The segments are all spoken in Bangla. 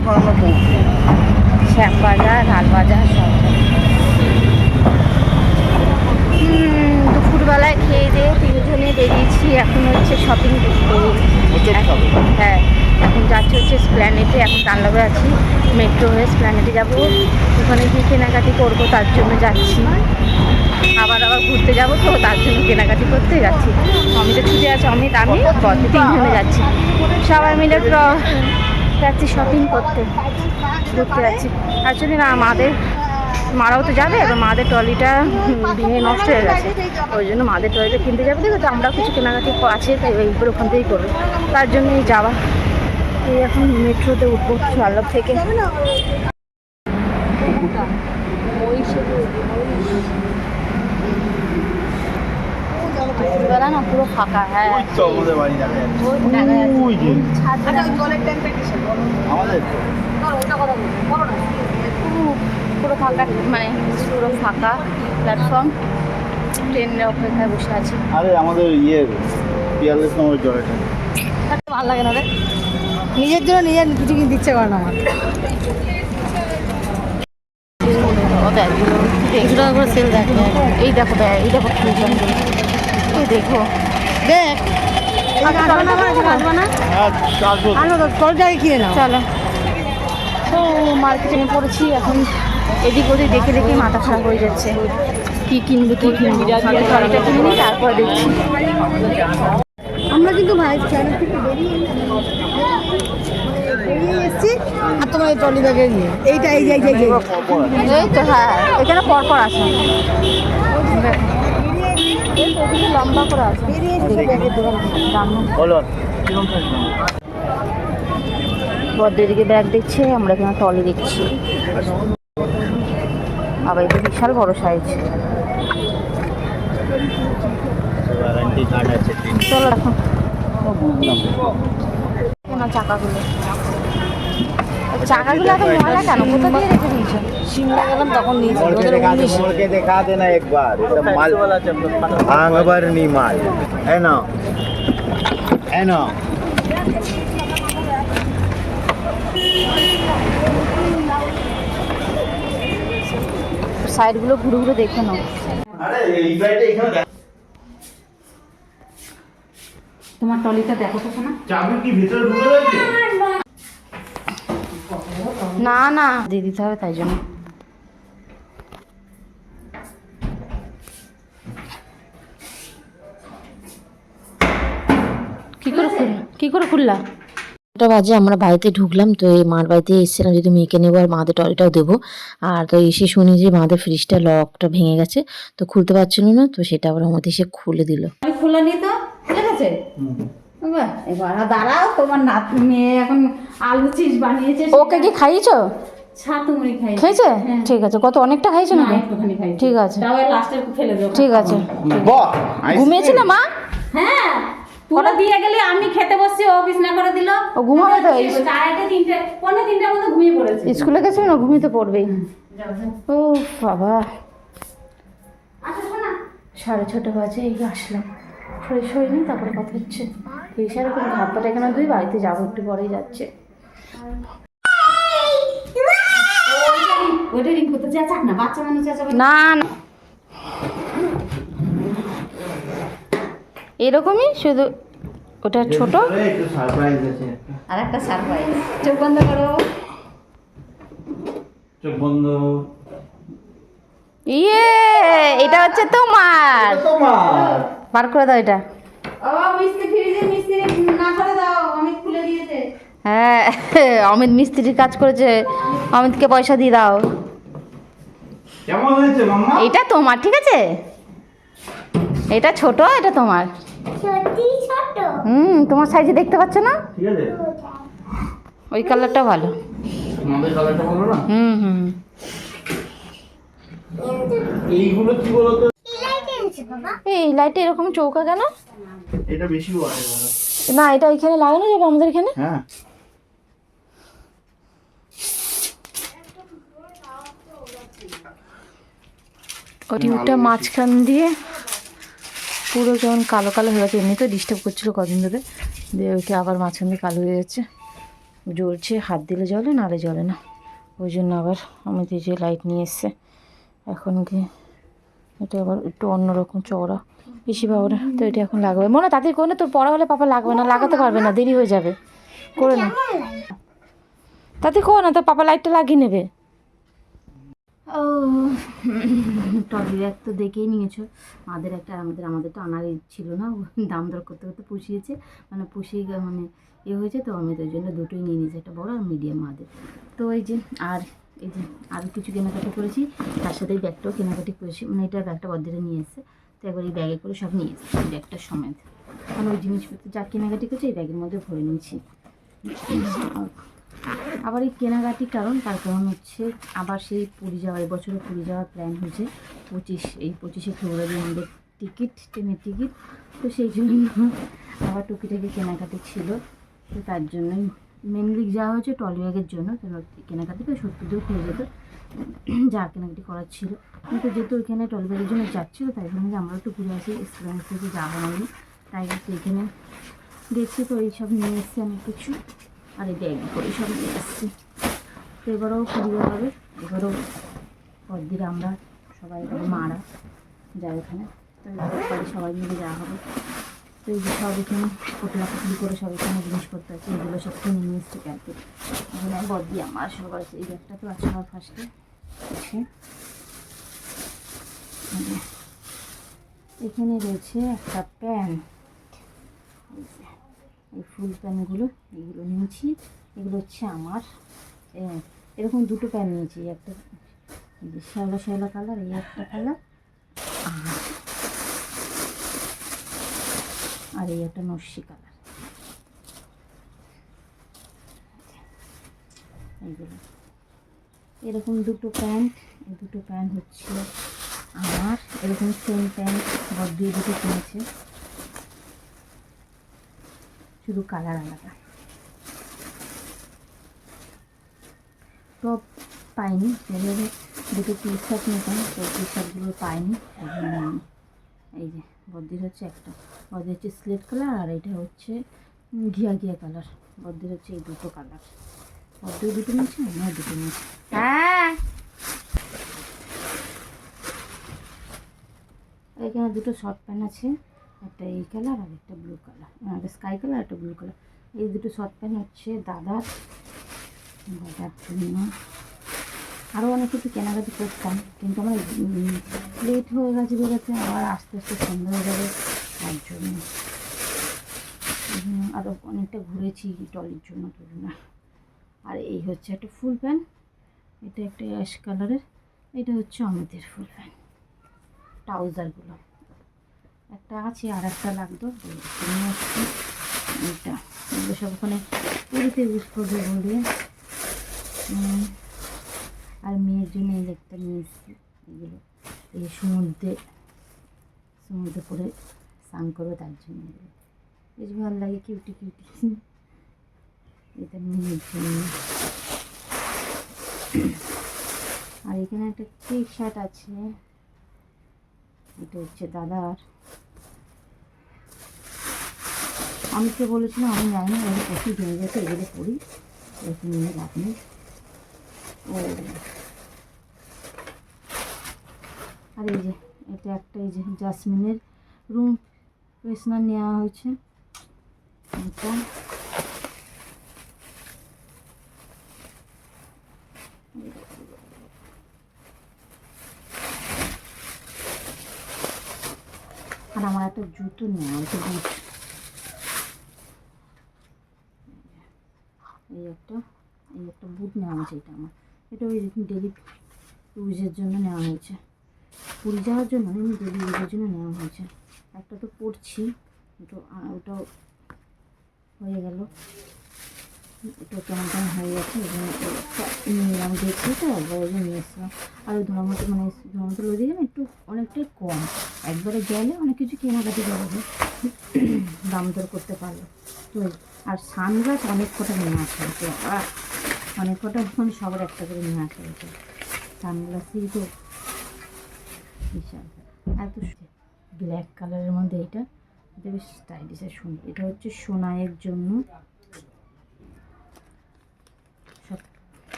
ততক্ষণ আমরা পৌঁছে শ্যামবাজার লালবাজার সব। দুপুরবেলায় খেয়ে দিয়ে তিনজনে বেরিয়েছি। এখন হচ্ছে শপিং করতে। হ্যাঁ এখন যাচ্ছি হচ্ছে স্প্ল্যানেটে এখন তাল্লাবে আছি মেট্রো হয়ে স্প্ল্যানেটে যাব। ওখানে গিয়ে কেনাকাটি করব তার জন্য যাচ্ছি। আবার আবার ঘুরতে যাব তো তার জন্য কেনাকাটি করতে যাচ্ছি। অমিতের ছুটি আছে অমিত আমি তিনজনে যাচ্ছি। সবাই মিলে যাচ্ছি শপিং করতে, ঘুরতে যাচ্ছি। অ্যাকচুয়ালি না মাদের, মারাও তো যাবে, এবার মাদের ট্রলিটা ভেঙে নষ্ট হয়ে গেছে। ওই জন্য মাদের ট্রলিটা কিনতে যাবে। দেখো তো, আমরাও কিছু কেনাকাটি আছে তাই এইগুলো ওখান থেকেই করব। তার জন্যই যাওয়া। এই এখন মেট্রোতে উঠবো আল্লাভ থেকে। দুপুরবেলা না পুরো ফাঁকা হ্যাঁ। ওই তো আমাদের বাড়ি দেখা যাচ্ছে। ওই। ওই যে। ছাদ দেখা যাচ্ছে। আমাদের? পুরো পুরো ফাঁকা মানে পুরো ফাঁকা প্ল্যাটফর্ম ট্রেনের অপেক্ষায় বসে আছি। আরে আমাদের ইয়ে পিয়ারলেস নম্বর জলেটা ভালো লাগে না রে। নিজের জন্য নিজের কিছু কিনতে ইচ্ছে করে না আমার। একশো টাকা করে সেল দেখো এই দেখো এই দেখো। ফুলজন এই দেখো। হ্যাঁ চলো। তো মার্কেটিংয়ে পড়েছি এখন এদিক ওদিক দেখে দেখে মাথা খারাপ হয়ে যাচ্ছে। কি কিনবে কি কিনবে? ট্রলিটা কিনে নিই তারপর দেখছি। আমরা কিন্তু ভাই চ্যানেল থেকে বেরিয়ে বেরিয়ে এসেছি আর তোমার এই ট্রলি ব্যাগে নিয়ে। এইটা এই যে এই এই পরপর আছি। তো হ্যাঁ এখানে পরপর আছে। তো লম্বা করে আছে থেকে। এদিকে ব্যাগ দেখছে আমরা এখানে টলি দেখছি। আবার এটা বিশাল বড় সাইজ চলো এখন। চাকাগুলো। দেখা দে না একবার? মাল সাইডগুলো ঘুরে ঘুরে দেখে নাও। তোমার টলিটা দেখো তো শোনা। চাবি কি ভিতরে ঢুকে রয়েছে? না না। দিয়ে দিতে হবে তাই জন্য। কি করে খুললা? কি করে খুললা? ওটা বাজে আমরা বাড়িতে ঢুকলাম তো এই মার বাড়িতে এসেছিলাম যদি মেয়েকে নেব আর মাদের টলিটাও দেবো। আর তো এসে শুনি যে মাদের ফ্রিজটা লকটা ভেঙে গেছে তো খুলতে পারছিল না তো সেটা আবার আমাদের এসে খুলে দিল। খোলা খুলে নি তো? ঠিক আছে? এবার দাঁড়াও তোমার নাত মেয়ে এখন আলু চিজ বানিয়েছে ওকে কি খাইয়েছো? খাই খেয়েছে? ঠিক আছে কত অনেকটা খাইছো না একটুখানি খাই ঠিক আছে। তাও লাস্টে ফেলে দেবো। ঠিক আছে। বাহ ঘুমিয়েছিল মা? হ্যাঁ পুরো দিয়ে গেলে আমি খেতে বসছি ও বিছনা করে দিল। ও ঘুমাবে তো এই তিনটে পনেরো তিনটার মধ্যে ঘুমিয়ে পড়েছে। স্কুলে গেছিল না ঘুমিয়ে তো পড়বেই। ও বাবা। আচ্ছা সাড়ে ছটা বাজে এই আসলাম। ফ্রেশ হয়নি তারপরে কথা হচ্ছে। এসে এরকম হাত পাটা এখানে দুই বাড়িতে যাব একটু পরেই যাচ্ছে। না বাচ্চা মানুষ চেঁচাবে না। না এরকমই শুধু ওটা ছোট। একটু সারপ্রাইজ আছে। আর একটা সারপ্রাইজ চোখ বন্ধ করো। চোখ বন্ধ। ইয়ে এটা হচ্ছে তোমার। তোমার। বার করে দাও এটা। হ্যাঁ অমিত মিস্ত্রির কাজ করেছে। অমিতকে পয়সা দিয়ে দাও। কেমন হয়েছে মাম্মা? এটা তোমার ঠিক আছে? এটা ছোট এটা তোমার। হুম তোমার সাইজে দেখতে পাচ্ছ না? ওই কালারটা ভালো। হুম হুম। এইগুলো কি বলতো? এই লাইটে এরকম চৌকা কেন? এটা বেশি না এটা এখানে লাগানো যাবে আমাদের এখানে? হ্যাঁ। ওই টিউবটা মাঝখান দিয়ে পুরো যেমন কালো কালো হয়ে গেছে এমনিতেও ডিস্টার্ব করছিল কদিন ধরে। দিয়ে ওইটা আবার মাঝখান দিয়ে কালো হয়ে যাচ্ছে। জ্বলছে হাত দিলে জ্বলে নালে জ্বলে না। ওই জন্য আবার আমি তো যে লাইট নিয়ে এসছে এখন গিয়ে এটা আবার একটু অন্যরকম চওড়া, বেশি পাওয়ার তো এটা এখন লাগবে। মনে তাদের কোনো তোর পড়া হলে পাপা লাগবে না, লাগাতে পারবে না, দেরি হয়ে যাবে। করে না তাতে কো না তোর পাপা লাইটটা লাগিয়ে নেবে। ও। ট্রলি ব্যাগ তো দেখেই নিয়েছো। আমাদের একটা, আমাদের আমাদের তো আনারই ছিল না। দাম দর করতে করতে পুষিয়েছে। মানে পুষিয়ে মানে ইয়ে হয়েছে তো, আমি তো ওই জন্য দুটোই নিয়ে নিয়েছি, একটা বড় আর মিডিয়াম মাদের তো ওই যে, আর এই যে আরও কিছু কেনাকাটি করেছি, তার সাথে এই ব্যাগটাও কেনাকাটি করেছি। মানে এটা ব্যাগটা বদ্দিরে নিয়ে এসেছে। তো একবার এই ব্যাগে করে সব নিয়ে এসেছি ব্যাগটার সমেত। মানে ওই জিনিসপত্র যা কেনাকাটি করেছি, এই ব্যাগের মধ্যে ভরে নিয়েছি। আবার এই কেনাকাটি কারণ, তার কারণ হচ্ছে আবার সেই পুরী যাওয়ার বছরে পুরী যাওয়ার প্ল্যান হয়েছে। পঁচিশ, এই পঁচিশে ফেব্রুয়ারি আমাদের টিকিট, ট্রেনের টিকিট। তো সেই জন্য আবার টুকিটাকি কেনাকাটি ছিল। তো তার জন্যই মেনলি যাওয়া হয়েছে টলি ব্যাগের জন্য কেন কেনাকাটি তো সত্যি দুঃখ হয়ে যেত। যা কেনাকাটি করার ছিল। কিন্তু যেহেতু ওইখানে টলি ব্যাগের জন্য যাচ্ছিল তাই জন্য আমরা একটু ঘুরে আসি এক্সপিরিয়েন্স থেকে যাওয়া হয়নি তাই এখানে দেখছি তো এইসব নিয়ে এসছি অনেক কিছু। আর এই ব্যাগ করে সব নিয়ে এসছি। তো এবারেও পুরীও হবে। এবারেও পরদিন আমরা সবাই মারা যাই ওখানে। তো সবাই মিলে যাওয়া হবে। তো এই যে সব এখানে পোটলা পুটলি করে সব এখানে জিনিসপত্র আছে, এগুলো সব কিনে নিয়ে এসছি ক্যাম্পে এখানে বদি আমার সব আছে এই ব্যাগটা তো আছে আমার ফার্স্টে আছে এখানে রয়েছে একটা প্যান্ট। এই ফুল প্যান্টগুলো, এগুলো নিয়েছি। এগুলো হচ্ছে আমার এরকম দুটো প্যান্ট নিয়েছি, একটা শ্যাওলা শ্যাওলা কালার, এই একটা কালার আর আর এই একটা নস্যি কালার। এইগুলো। এরকম দুটো প্যান্ট, এই দুটো প্যান্ট হচ্ছে আমার, এরকম সেম প্যান্ট বড় দুটো কিনেছে। শুধু কালার আলাদা। টপ পাইনি দুটো টি শার্ট নিতাম, তো টি শার্টগুলো পাইনি এই যে বদ্দির হচ্ছে একটা। বদ্দির হচ্ছে স্লেট কালার আর এটা হচ্ছে ঘিয়া ঘিয়া কালার বদ্দির হচ্ছে এই দুটো কালার বদ্দির দুটো নিয়েছে? আমিও দুটো নিয়েছি। হ্যাঁ। এখানে দুটো শর্ট প্যান্ট আছে একটা এই কালার আর একটা ব্লু কালার একটা স্কাই কালার একটা ব্লু কালার এই দুটো শর্ট প্যান্ট হচ্ছে দাদার। দাদার জন্য। আরও অনেক কিছু কেনাকাটি করতাম, কিন্তু আমার লেট হয়ে গেছে বেরোতে আবার আস্তে আস্তে সন্ধ্যা হয়ে যাবে, তার জন্য। আরও অনেকটা ঘুরেছি টলির জন্য তোর আর এই হচ্ছে একটা ফুল প্যান্ট এটা একটা অ্যাশ কালারের এটা হচ্ছে অমিতের ফুল প্যান্ট ট্রাউজারগুলো একটা আছে আর একটা লাগতো এটা সব ওখানে পুরীতে ইউজ করবে বলে উম, আর মেয়ের জন্য একটা নিয়ে এসেছি এগুলো এই সমুদ্রে সমুদ্রে পরে স্নান করবে তার জন্য। বেশ ভালো লাগে কিউটি কিউটি এটা মেয়ের জন্য আর এখানে একটা টি শার্ট আছে। এটা হচ্ছে দাদার। আমি তো বলেছিলাম, আমি জানি না এগুলো প্রচুর ভেঙে গেছে, এগুলো পড়ি এরকম নিয়ে ও আর এই যে, এটা একটা এই যে জাসমিনের রুম ফ্রেশনার নেওয়া হয়েছে। আর আমার একটা জুতো নেওয়া হয়েছে বুট এই একটা এই একটা বুট নেওয়া হয়েছে, এটা আমার। এটা ওই ডেলি ইউজের জন্য নেওয়া হয়েছে। পুরী যাওয়ার জন্য না, এমনি ডেলি ইউজের জন্য নেওয়া হয়েছে। একটা তো পরছি ওটা ওটাও হয়ে গেল। এটা কেমন কেমন হয়ে গেছে নিলাম দেখছি তো একবার নিয়ে এসলাম আর ওই ধর্মতে মানে ধর্মতে লদি না একটু অনেকটাই কম। একবারে গেলে অনেক কিছু কেনাকাটি করা যায় দাম দর করতে পারল। তো আর সানগ্লাস অনেক কটা নিয়ে আসা হয়েছে। আর অনেক কটা মানে সবার একটা করে নিয়ে আসা হয়েছে। সানগ্লাসই তো বিশাল। এত ব্ল্যাক কালারের মধ্যে এটা এটা বেশ স্টাইলিশ আর সুন্দর। এটা হচ্ছে সোনাইয়ের জন্য।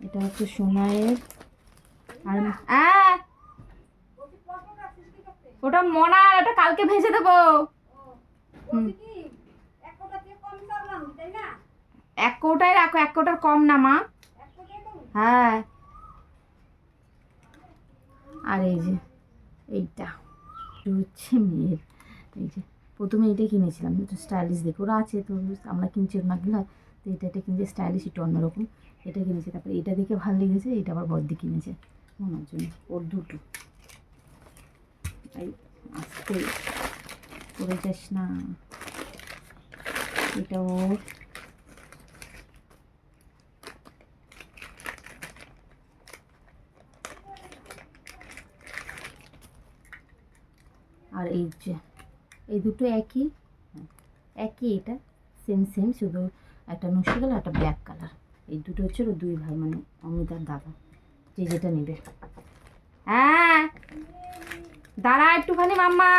এটা হচ্ছে সোনায়ের। আর! ওটা মনার, ওটা কালকে ভেজে দেবো। এক কোটাই রাখো, এক কোটার কম না মা। হ্যাঁ। আর এই যে, এইটা। এটা হচ্ছে মেয়ের। এই যে, প্রথমে এইটা কিনেছিলাম স্টাইলিশ দেখে। ওরা আছে তো, আমরা কিনছি না গেলে তো এটা এটা কিনছে স্টাইলিশ একটু অন্যরকম। এটা কিনেছে, তারপরে এটা দেখে ভালো লেগেছে, এটা আবার বদ্দি কিনেছে। ওনার জন্য ওর দুটো। এই, আস্তে পড়ে যাস না। এটা ওর আর এই যে, এই দুটো একই একই এটা সেম সেম শুধু একটা নসি কালার একটা ব্ল্যাক কালার এই দুটো হচ্ছে ওর দুই ভাই মানে অমিতার দাদা। যে যেটা নেবে। হ্যাঁ দাঁড়া একটুখানি, মাম্মা।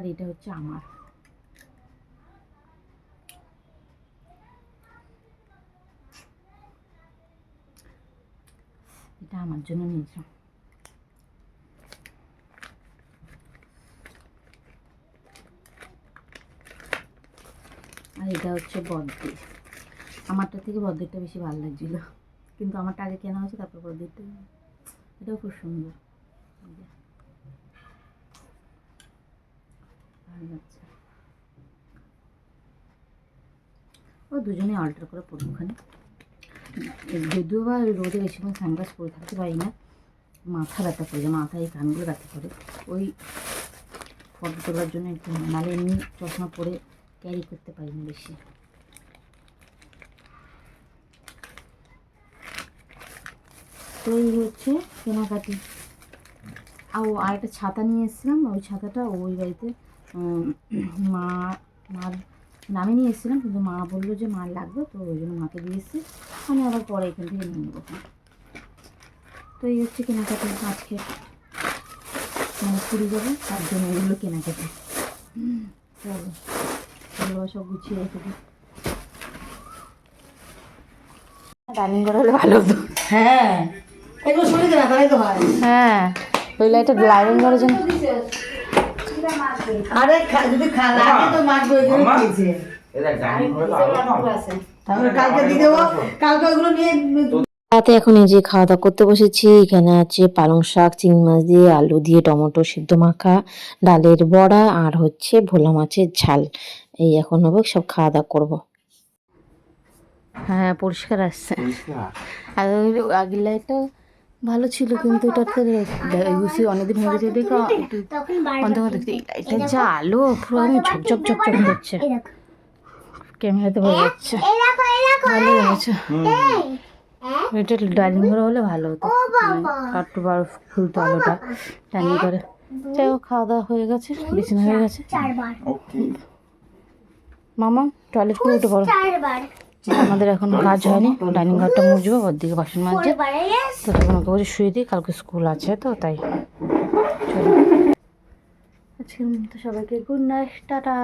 আর এটা হচ্ছে আমার। এটা আমার জন্য নিয়েছিলাম আর এটা হচ্ছে বদ্দির আমারটা থেকে বদ্দিরটা বেশি ভালো লাগছিল। কিন্তু আমারটা আগে কেনা হয়েছে, তারপর বদ্দিরটা এটাও খুব সুন্দর। ভালো ও, দুজনে অল্টার করে পড়ব ওখানে। যদিও বা রোদে বেশিক্ষণ সানগ্লাস পরে থাকতে পারি না। মাথা ব্যথা করে মাথায় কানগুলো ব্যথা করে। ওই ফটো তোলার জন্য একটু নাহলে এমনি চশমা পরে ক্যারি করতে পারি না বেশি। তো এই হচ্ছে কেনাকাটি। আর ও আর একটা ছাতা নিয়ে এসেছিলাম, ওই ছাতাটা ওই বাড়িতে মা মার নামে নিয়ে এসেছিলাম কিন্তু মা বলল যে মার লাগবে তো ওই জন্য মাকে দিয়ে এসেছি। আমি আবার পরে এখান থেকে নিয়ে নেব তো এই হচ্ছে কেনাকাটি আজকে। মানে পুরী যাব তার জন্য এগুলো কেনাকাটি। চলো এগুলো সব গুছিয়ে রেখে দিই। ডাইনিং করা হলে ভালো হতো। হ্যাঁ এগুলো শুনে দেবে তাই তো হয় হ্যাঁ ওই লাইটটা ডাইনিং করার জন্য। আরে যদি লাগে তো দিয়েছে। কালকে দিয়ে দেবো। কালকে ওগুলো নিয়ে রাতে এখন এই যে খাওয়া দাওয়া করতে বসেছি এখানে আছে পালং শাক চিংড়ি মাছ দিয়ে আলু দিয়ে টমেটো সিদ্ধ মাখা ডালের বড়া আর হচ্ছে ভোলা মাছের ঝাল। এই এখন হবে সব খাওয়া দাওয়া করব। হ্যাঁ পরিষ্কার আসছে আর আগের লাইটটা ভালো ছিল কিন্তু ওটাতে ইউসি অনেকদিন হয়ে গেছে দেখো অন্ধকার দেখতে এই যা আলো পুরো একদম ঝকঝক ঝকঝক করছে। ক্যামেরাতে বোঝা যাচ্ছে ভালো হয়েছে। এটা ডাইনিং করে হলে ভালো হতো। একটু বার খুলতো আলোটা ডাইনিং করে যাই হোক খাওয়া দাওয়া হয়ে গেছে বিছানা হয়ে গেছে। মামা টয়লেট করে উঠে পড়ো। আমাদের এখন কাজ হয়নি ডাইনিং ঘরটা মুছবো ওর দিকে বাসন মাজছে তো তখন ওকে বলছি শুয়ে দিই কালকে স্কুল আছে তো তাই। চলো। আজকের মতো সবাইকে গুড নাইট টাটা।